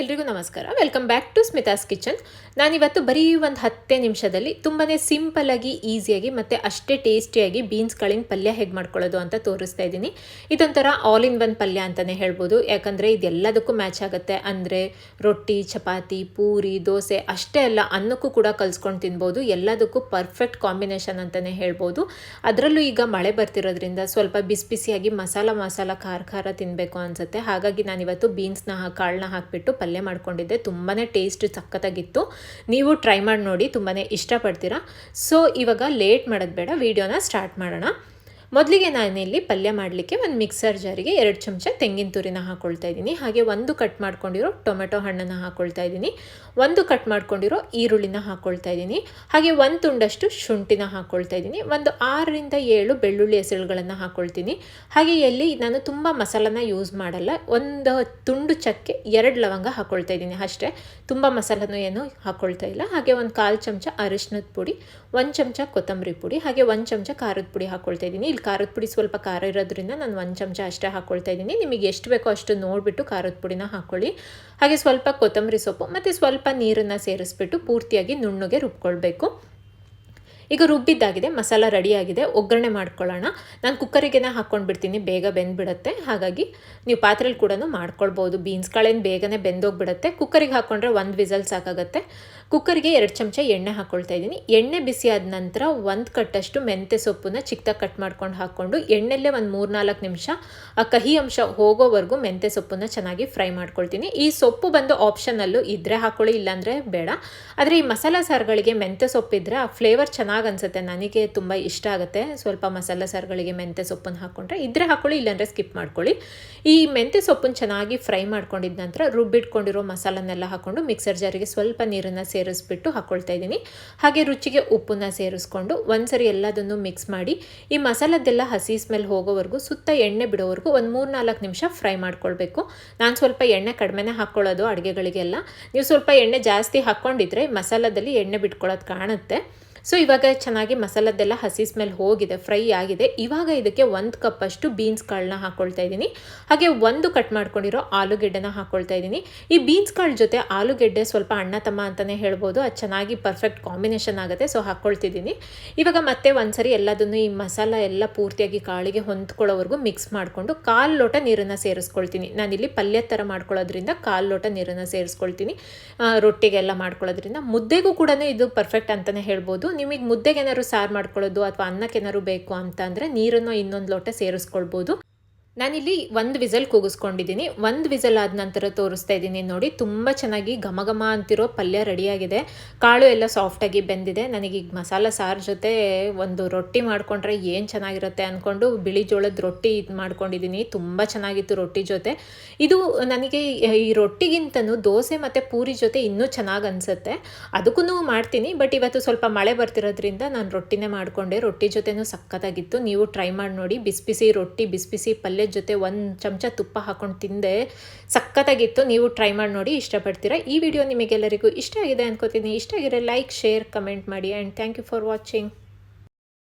ಎಲ್ರಿಗೂ ನಮಸ್ಕಾರ. Welcome back to Smita's kitchen ನಾನಿವತ್ತು ಬರೀ ಒಂದು ಹತ್ತೇ ನಿಮಿಷದಲ್ಲಿ ತುಂಬಾ ಸಿಂಪಲ್ಲಾಗಿ ಈಸಿಯಾಗಿ ಮತ್ತು ಅಷ್ಟೇ ಟೇಸ್ಟಿಯಾಗಿ ಬೀನ್ಸ್ಗಳಿಂದ ಪಲ್ಯ ಹೇಗೆ ಮಾಡ್ಕೊಳ್ಳೋದು ಅಂತ ತೋರಿಸ್ತಾ ಇದ್ದೀನಿ. ಇದೊಂಥರ ಆಲ್ ಇನ್ ಒನ್ ಪಲ್ಯ ಅಂತಲೇ ಹೇಳ್ಬೋದು. ಯಾಕಂದರೆ ಇದೆಲ್ಲದಕ್ಕೂ ಮ್ಯಾಚ್ ಆಗುತ್ತೆ. ಅಂದರೆ ರೊಟ್ಟಿ, ಚಪಾತಿ, ಪೂರಿ, ದೋಸೆ ಅಷ್ಟೇ ಅಲ್ಲ, ಅನ್ನಕ್ಕೂ ಕೂಡ ಕಲ್ಸ್ಕೊಂಡು ತಿನ್ಬೋದು. ಎಲ್ಲದಕ್ಕೂ ಪರ್ಫೆಕ್ಟ್ ಕಾಂಬಿನೇಷನ್ ಅಂತಲೇ ಹೇಳ್ಬೋದು. ಅದರಲ್ಲೂ ಈಗ ಮಳೆ ಬರ್ತಿರೋದ್ರಿಂದ ಸ್ವಲ್ಪ ಬಿಸಿ ಬಿಸಿಯಾಗಿ ಮಸಾಲ ಮಸಾಲ ಖಾರ ಖಾರ ತಿನ್ನಬೇಕು ಅನಿಸುತ್ತೆ. ಹಾಗಾಗಿ ನಾನಿವತ್ತು ಬೀನ್ಸ್ನ ಕಾಳನ್ನ ಹಾಕಿಬಿಟ್ಟು ಪಲ್ಯ ಮಾಡ್ಕೊಂಡಿದ್ದೆ ತುಂಬಾ ಟೇಸ್ಟ್ ಸಖತ್ತಾಗಿತ್ತು. ನೀವು ಟ್ರೈ ಮಾಡಿ ನೋಡಿ ತುಂಬಾ ಇಷ್ಟಪಡ್ತೀರಾ. ಸೊ ಇವಾಗ ಲೇಟ್ ಮಾಡೋದು ಬೇಡ ವಿಡಿಯೋನ ಸ್ಟಾರ್ಟ್ ಮಾಡೋಣ. ಮೊದಲಿಗೆ ನಾನಿಲ್ಲಿ ಪಲ್ಯ ಮಾಡಲಿಕ್ಕೆ ಒಂದು ಮಿಕ್ಸರ್ ಜಾರಿಗೆ ಎರಡು ಚಮಚ ತೆಂಗಿನ ತುರಿನ ಹಾಕ್ಕೊಳ್ತಾ ಇದ್ದೀನಿ. ಹಾಗೆ ಒಂದು ಕಟ್ ಮಾಡ್ಕೊಂಡಿರೋ ಟೊಮೆಟೊ ಹಣ್ಣನ್ನು ಹಾಕ್ಕೊಳ್ತಾ ಇದ್ದೀನಿ. ಒಂದು ಕಟ್ ಮಾಡ್ಕೊಂಡಿರೋ ಈರುಳ್ಳಿನ ಹಾಕ್ಕೊಳ್ತಾ ಇದ್ದೀನಿ. ಹಾಗೆ ಒಂದು ತುಂಡಷ್ಟು ಶುಂಠಿನ ಹಾಕ್ಕೊಳ್ತಾ ಇದ್ದೀನಿ. ಒಂದು ಆರರಿಂದ ಏಳು ಬೆಳ್ಳುಳ್ಳಿ ಹೆಸರುಗಳನ್ನು ಹಾಕ್ಕೊಳ್ತೀನಿ ಹಾಗೆ ಇಲ್ಲಿ ನಾನು ತುಂಬ ಮಸಾಲನ ಯೂಸ್ ಮಾಡಲ್ಲ. ಒಂದು ತುಂಡು ಚಕ್ಕೆ ಎರಡು ಲವಂಗ ಹಾಕ್ಕೊಳ್ತಾ ಇದ್ದೀನಿ ಅಷ್ಟೇ. ತುಂಬ ಮಸಾಲನೂ ಏನು ಹಾಕ್ಕೊಳ್ತಾ ಇಲ್ಲ. ಹಾಗೆ ಒಂದು ಕಾಲು ಚಮಚ ಅರಿಶಿನದ ಪುಡಿ, ಒಂದು ಚಮಚ ಕೊತ್ತಂಬರಿ ಪುಡಿ, ಹಾಗೆ ಒಂದು ಚಮಚ ಖಾರದ ಪುಡಿ ಹಾಕ್ಕೊಳ್ತಾ ಇದ್ದೀನಿ. ಇಲ್ಲಿ ಖಾರದ ಪುಡಿ ಸ್ವಲ್ಪ ಖಾರ ಇರೋದ್ರಿಂದ ನಾನು ಒಂದು ಚಮಚ ಅಷ್ಟೇ ಹಾಕ್ಕೊಳ್ತಾ ಇದ್ದೀನಿ. ನಿಮಗೆ ಎಷ್ಟು ಬೇಕೋ ಅಷ್ಟು ನೋಡಿಬಿಟ್ಟು ಖಾರದ ಪುಡಿನ ಹಾಕ್ಕೊಳ್ಳಿ ಹಾಗೆ ಸ್ವಲ್ಪ ಕೊತ್ತಂಬರಿ ಸೊಪ್ಪು ಮತ್ತು ಸ್ವಲ್ಪ ನೀರನ್ನು ಸೇರಿಸ್ಬಿಟ್ಟು ಪೂರ್ತಿಯಾಗಿ ನುಣ್ಣಗೆ ರುಬ್ಕೊಳ್ಬೇಕು. ಈಗ ರುಬ್ಬಿದ್ದಾಗಿದೆ, ಮಸಾಲ ರೆಡಿಯಾಗಿದೆ, ಒಗ್ಗರಣೆ ಮಾಡ್ಕೊಳ್ಳೋಣ. ನಾನು ಕುಕ್ಕರಿಗೆನೇ ಹಾಕ್ಕೊಂಡು ಬಿಡ್ತೀನಿ ಬೇಗ ಬೆಂದ್ಬಿಡುತ್ತೆ. ಹಾಗಾಗಿ ನೀವು ಪಾತ್ರೆಲಿ ಕೂಡ ಮಾಡ್ಕೊಳ್ಬೋದು. ಬೀನ್ಸ್ಗಳೇನು ಬೇಗನೆ ಬೆಂದೋಗ್ಬಿಡುತ್ತೆ. ಕುಕ್ಕರಿಗೆ ಹಾಕ್ಕೊಂಡ್ರೆ ಒಂದು ವಿಸಲ್ ಸಾಕಾಗುತ್ತೆ. ಕುಕ್ಕರಿಗೆ ಎರಡು ಚಮಚ ಎಣ್ಣೆ ಹಾಕ್ಕೊಳ್ತಾ ಇದ್ದೀನಿ. ಎಣ್ಣೆ ಬಿಸಿ ಆದ ನಂತರ ಒಂದು ಕಟ್ಟಷ್ಟು ಮೆಂತ್ಯ ಸೊಪ್ಪನ್ನ ಚಿಕ್ಕದಾಗಿ ಕಟ್ ಮಾಡ್ಕೊಂಡು ಹಾಕ್ಕೊಂಡು ಎಣ್ಣೆಲ್ಲೇ ಒಂದು ಮೂರು ನಾಲ್ಕು ನಿಮಿಷ, ಆ ಕಹಿ ಅಂಶ ಹೋಗೋವರೆಗೂ ಮೆಂತ್ಯ ಸೊಪ್ಪನ್ನ ಚೆನ್ನಾಗಿ ಫ್ರೈ ಮಾಡ್ಕೊಳ್ತೀನಿ. ಈ ಸೊಪ್ಪು ಬಂದು ಆಪ್ಷನಲ್ಲೂ ಇದ್ದರೆ ಹಾಕೊಳ್ಳಿ, ಇಲ್ಲಾಂದರೆ ಬೇಡ. ಆದರೆ ಈ ಮಸಾಲ ಸಾರುಗಳಿಗೆ ಮೆಂತ್ಯ ಸೊಪ್ಪಿದ್ರೆ ಆ ಫ್ಲೇವರ್ ಚೆನ್ನಾಗಿ ಅನಿಸುತ್ತೆ. ನನಗೆ ತುಂಬ ಇಷ್ಟ ಆಗುತ್ತೆ. ಸ್ವಲ್ಪ ಮಸಾಲ ಸಾರುಗಳಿಗೆ ಮೆಂತ್ಯ ಸೊಪ್ಪನ್ನು ಹಾಕ್ಕೊಂಡ್ರೆ ಇದ್ರೆ ಹಾಕ್ಕೊಳ್ಳಿ ಇಲ್ಲಾಂದರೆ ಸ್ಕಿಪ್ ಮಾಡ್ಕೊಳ್ಳಿ. ಈ ಮೆಂತ್ಯ ಸೊಪ್ಪನ್ನು ಚೆನ್ನಾಗಿ ಫ್ರೈ ಮಾಡ್ಕೊಂಡಿದ್ದ ನಂತರ ರುಬ್ಬಿಟ್ಕೊಂಡಿರೋ ಮಸಾಲನ್ನೆಲ್ಲ ಹಾಕ್ಕೊಂಡು ಮಿಕ್ಸರ್ ಜಾರಿಗೆ ಸ್ವಲ್ಪ ನೀರನ್ನು ಸೇರಿಸ್ಬಿಟ್ಟು ಹಾಕ್ಕೊಳ್ತಾ ಇದ್ದೀನಿ. ಹಾಗೆ ರುಚಿಗೆ ಉಪ್ಪನ್ನ ಸೇರಿಸ್ಕೊಂಡು ಒಂದ್ಸರಿ ಎಲ್ಲದನ್ನು ಮಿಕ್ಸ್ ಮಾಡಿ, ಈ ಮಸಾಲದ್ದೆಲ್ಲ ಹಸಿ ಸ್ಮೆಲ್ ಹೋಗೋವರೆಗೂ ಸುತ್ತ ಎಣ್ಣೆ ಬಿಡೋವರೆಗೂ ಒಂದು ಮೂರು ನಾಲ್ಕು ನಿಮಿಷ ಫ್ರೈ ಮಾಡ್ಕೊಳ್ಬೇಕು. ನಾನು ಸ್ವಲ್ಪ ಎಣ್ಣೆ ಕಡಿಮೆನೇ ಹಾಕ್ಕೊಳ್ಳೋದು ಅಡುಗೆಗಳಿಗೆಲ್ಲ. ನೀವು ಸ್ವಲ್ಪ ಎಣ್ಣೆ ಜಾಸ್ತಿ ಹಾಕ್ಕೊಂಡಿದ್ರೆ ಮಸಾಲದಲ್ಲಿ ಎಣ್ಣೆ ಬಿಟ್ಕೊಳ್ಳೋದು ಕಾಣುತ್ತೆ. ಸೊ ಇವಾಗ ಚೆನ್ನಾಗಿ ಮಸಾಲದ್ದೆಲ್ಲ ಹಸಿ ಸ್ಮೆಲ್ ಹೋಗಿದೆ, ಫ್ರೈ ಆಗಿದೆ. ಇವಾಗ ಇದಕ್ಕೆ ಒಂದು ಕಪ್ಪಷ್ಟು ಬೀನ್ಸ್ ಕಾಳನ್ನ ಹಾಕ್ಕೊಳ್ತಾ ಇದ್ದೀನಿ. ಹಾಗೆ ಒಂದು ಕಟ್ ಮಾಡ್ಕೊಂಡಿರೋ ಆಲೂಗೆಡ್ಡೆನ ಹಾಕ್ಕೊಳ್ತಾ ಇದ್ದೀನಿ. ಈ ಬೀನ್ಸ್ ಕಾಳು ಜೊತೆ ಆಲೂಗೆಡ್ಡೆ ಸ್ವಲ್ಪ ಅಣ್ಣ ತಮ್ಮ ಅಂತಲೇ ಹೇಳ್ಬೋದು. ಅದು ಚೆನ್ನಾಗಿ ಪರ್ಫೆಕ್ಟ್ ಕಾಂಬಿನೇಷನ್ ಆಗುತ್ತೆ ಸೊ ಹಾಕ್ಕೊಳ್ತಿದ್ದೀನಿ ಇವಾಗ ಮತ್ತೆ ಒಂದ್ಸರಿ ಎಲ್ಲದನ್ನು ಈ ಮಸಾಲ ಎಲ್ಲ ಪೂರ್ತಿಯಾಗಿ ಕಾಳಿಗೆ ಹೊಂದ್ಕೊಳ್ಳೋವರೆಗೂ ಮಿಕ್ಸ್ ಮಾಡಿಕೊಂಡು ಕಾಲು ಲೋಟ ನೀರನ್ನು ಸೇರಿಸ್ಕೊಳ್ತೀನಿ. ನಾನಿಲ್ಲಿ ಪಲ್ಯ ಥರ ಮಾಡ್ಕೊಳ್ಳೋದ್ರಿಂದ ಕಾಲು ಲೋಟ ನೀರನ್ನು ಸೇರಿಸ್ಕೊಳ್ತೀನಿ. ರೊಟ್ಟಿಗೆಲ್ಲ ಮಾಡ್ಕೊಳ್ಳೋದ್ರಿಂದ. ಮುದ್ದೆಗೂ ಕೂಡ ಇದು ಪರ್ಫೆಕ್ಟ್ ಅಂತಲೇ ಹೇಳ್ಬೋದು. ನಿಮಗೆ ಮುದ್ದೆಗೇನಾದ್ರು ಸಾರು ಮಾಡ್ಕೊಳ್ಳೋದು ಅಥವಾ ಅನ್ನಕ್ಕೆ ಏನಾದ್ರು ಬೇಕು ಅಂತ ಅಂದರೆ ನೀರನ್ನು ಇನ್ನೊಂದು ಲೋಟ ಸೇರಿಸ್ಕೊಳ್ಬೋದು. ನಾನಿಲ್ಲಿ ಒಂದು ವಿಸಲ್ ಕೂಗಿಸ್ಕೊಂಡಿದ್ದೀನಿ ಒಂದು ವಿಸಲ್ ಆದ ನಂತರ ತೋರಿಸ್ತಾ ಇದ್ದೀನಿ ನೋಡಿ. ತುಂಬ ಚೆನ್ನಾಗಿ ಘಮ ಘಮ ಅಂತಿರೋ ಪಲ್ಯ ರೆಡಿಯಾಗಿದೆ. ಕಾಳು ಎಲ್ಲ ಸಾಫ್ಟಾಗಿ ಬೆಂದಿದೆ. ನನಗೆ ಈಗ ಮಸಾಲ ಸಾರು ಜೊತೆ ಒಂದು ರೊಟ್ಟಿ ಮಾಡಿಕೊಂಡ್ರೆ ಏನು ಚೆನ್ನಾಗಿರುತ್ತೆ ಅಂದ್ಕೊಂಡು ಬಿಳಿ ಜೋಳದ ರೊಟ್ಟಿ ಇದು ಮಾಡ್ಕೊಂಡಿದ್ದೀನಿ ತುಂಬ ಚೆನ್ನಾಗಿತ್ತು ರೊಟ್ಟಿ ಜೊತೆ. ಇದು ನನಗೆ ಈ ರೊಟ್ಟಿಗಿಂತನೂ ದೋಸೆ ಮತ್ತು ಪೂರಿ ಜೊತೆ ಇನ್ನೂ ಚೆನ್ನಾಗಿ ಅನಿಸುತ್ತೆ. ಅದಕ್ಕೂ ಮಾಡ್ತೀನಿ. ಬಟ್ ಇವತ್ತು ಸ್ವಲ್ಪ ಮಳೆ ಬರ್ತಿರೋದ್ರಿಂದ ನಾನು ರೊಟ್ಟಿನೇ ಮಾಡಿಕೊಂಡೆ. ರೊಟ್ಟಿ ಜೊತೆನೂ ಸಕ್ಕತ್ತಾಗಿತ್ತು ನೀವು ಟ್ರೈ ಮಾಡಿ ನೋಡಿ. ಬಿಸಿ ಬಿಸಿ ರೊಟ್ಟಿ, ಬಿಸಿ ಬಿಸಿ ಪಲ್ಯ ಜೊತೆ ಒಂದು ಚಮಚ ತುಪ್ಪ ಹಾಕೊಂಡು ತಿಂದೆ. ಸಖತ್ತಾಗಿತ್ತು. ನೀವು ಟ್ರೈ ಮಾಡಿ ನೋಡಿ, ಇಷ್ಟಪಡ್ತೀರಾ? ಈ ವಿಡಿಯೋ ನಿಮಗೆಲ್ಲರಿಗೂ ಇಷ್ಟ ಆಗಿದೆ ಅಂದ್ಕೋತೀನಿ ಇಷ್ಟ ಆಗಿರೋ ಲೈಕ್ ಶೇರ್ ಕಮೆಂಟ್ ಮಾಡಿ and thank you for watching